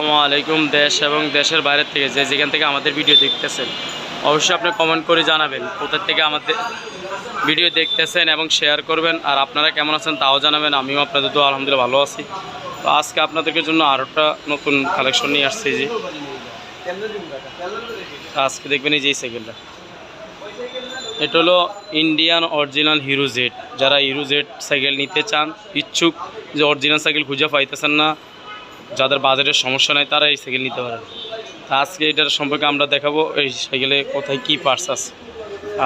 আসসালামু আলাইকুম দেশ এবং দেশের বাইরে থেকে যে যেখান থেকে আমাদের ভিডিও দেখতেছেন, অবশ্যই আপনি কমেন্ট করে জানাবেন কোথা থেকে আমাদের ভিডিও দেখতেছেন এবং শেয়ার করবেন, আর আপনারা কেমন আছেন তাও জানাবেন, আমিও আপনাদের তো আলহামদুলিল্লাহ ভালো আছি। তো আজকে আপনাদেরকে জন্য আরও একটা নতুন কালেকশন নিয়ে আসছি যে, আজকে দেখবেন এই যে সাইকেলটা এটা হলো ইন্ডিয়ান অরিজিনাল হিরো জেড যারা হিরো জেড সাইকেল নিতে চান, ইচ্ছুক যে অরিজিনাল সাইকেল খুঁজে পাইতেছেন না যাদের বাজারের সমস্যা নাই তারা এই সাইকেল নিতে পারেন তা আজকে এটার সম্পর্কে আমরা দেখাবো এই সাইকেলে কোথায় কী পার্টস আছে।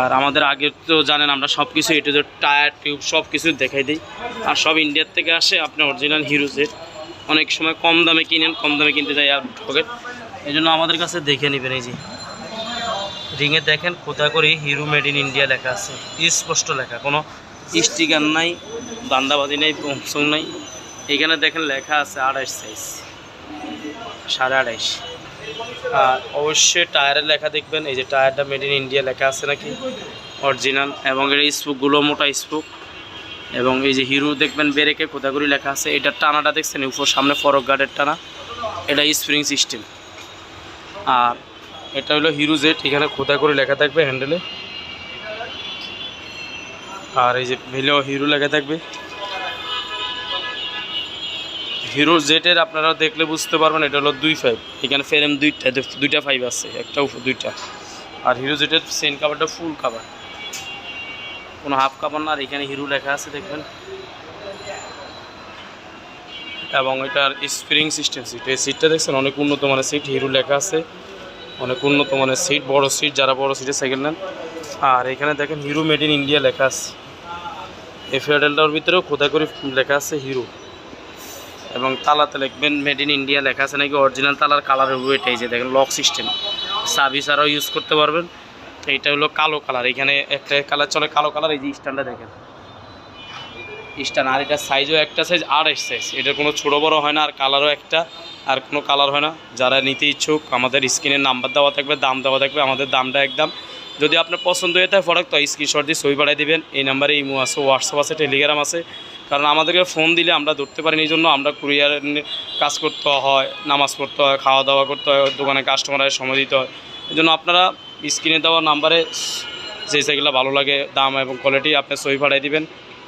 আর আমাদের আগে তো জানেন, আমরা সব কিছু এটু টায়ার, টিউব সব কিছু দেখাই দিই। আর সব ইন্ডিয়ার থেকে আসে আপনি অরিজিনাল হিরো জেড অনেক সময় কম দামে কিনেন, কম দামে কিনতে যাই আর ঠকেন এই জন্য আমাদের কাছে দেখে নেবেন এই যে। রিংয়ে দেখেন কোথা করে হিরো মেড ইন ইন্ডিয়া লেখা আছে। স্পষ্ট লেখা, কোনো স্টিকার নাই, দান্দাবাজি নেই বংশং নাই। এখানে দেখেন লেখা আছে আড়াইশ সাইজ সাড়ে আড়াইশ। আর অবশ্যই টায়ারের লেখা দেখবেন, এই যে টায়ারটা মেড ইন ইন্ডিয়া লেখা আছে নাকি? অরিজিনাল এবং এর স্পুকগুলো মোটা স্পুক এবং এই যে হিরো দেখবেন বেরেকে কোথাগুলি লেখা আছে। এটা টানাটা দেখছেন, উপর সামনে ফরক গার্ডের টানা। এটা স্প্রিং সিস্টেম আর এটা হলো হিরো জেট এখানে খোদা করে লেখা থাকবে হ্যান্ডেলে আর এই যে ভেলো হিরো লেখা থাকবে। হিরো জেটের আপনারা দেখলে বুঝতে পারবেন এটা হলো দুই ফাইভ এখানে ফ্রেম দুইটা দুইটা ফাইভ আছে একটা দুইটা। আর হিরো জেটের সেন কাভারটা ফুল কাভার কোনো হাফ কাভার না আর এখানে হিরো লেখা আছে দেখবেন। এবং এটার স্প্রিং সিস্টেম সিট এই সিটটা দেখছেন অনেক উন্নত মানের সিট হিরো লেখা আছে। অনেক উন্নত মানের সিট বড় সিট যারা বড় সিটে সাইকেল নেন। আর এখানে দেখেন হিরো মেড ইন ইন্ডিয়া লেখা আছে। এই ফেডারেলটার ভিতরেও খোদা করে লেখা আছে হিরো। এবং তালাতে লিখবেন মেড ইন ইন্ডিয়া লেখা আছে নাকি? অরিজিনাল তালার কালারের ওয়েট এই যে দেখেন লক সিস্টেম সার্ভিস আরও ইউজ করতে পারবেন। এইটা হলো কালো কালার এখানে একটা কালার চলে কালো কালার এই যে স্ট্যান্ডটা দেখেন। স্ট্যান্ড আর এটার সাইজও একটা সাইজ আড়াইশ সাইজ এটার কোনো ছোটো বড়ো হয় না, আর কালারও একটা, আর কোনো কালার হয় না। যারা নিতে ইচ্ছুক, আমাদের স্ক্রিনের নাম্বার দেওয়া থাকবে, দাম দেওয়া থাকবে, আমাদের দামটা একদম। যদি আপনার পছন্দ হয়ে থাকে প্রোডাক্ট তো স্ক্রিনশট দিয়ে ছবি পাঠিয়ে দেবেন। এই নাম্বারে ইমো আছে হোয়াটসঅ্যাপ আছে টেলিগ্রাম আছে। কারণ আমাদেরকে ফোন দিলে আমরা ধরতে পারিনি এই জন্য আমরা কুরিয়ার কাজ করতে হয়, নামাজ পড়তে হয় খাওয়া দাওয়া করতে হয়, দোকানে কাস্টমারের সময় দিতে হয়। এই জন্য আপনারা স্ক্রিনে দেওয়া নাম্বারে যে সাইকেলটা ভালো লাগে, দাম এবং কোয়ালিটি আপনি সই পাঠিয়ে দিবেন।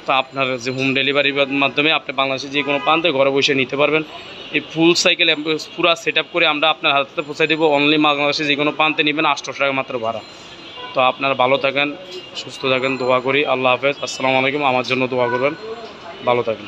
তো আপনার যে হোম ডেলিভারির মাধ্যমে আপনি বাংলাদেশে যে কোনো প্রান্তে ঘরে বসে নিতে পারবেন। এই ফুল সাইকেল পুরো সেট করে আমরা আপনার হাতে পৌঁছে দেবো। অনলি বাংলাদেশে যে কোনো প্রান্তে নেবেন আটশোশো টাকা মাত্র ভাড়া। তো আপনারা ভালো থাকেন, সুস্থ থাকেন, দোয়া করি। আল্লাহ হাফেজ। আসসালামু আলাইকুম। আমার জন্য দোয়া করবেন। ভালো থাকেন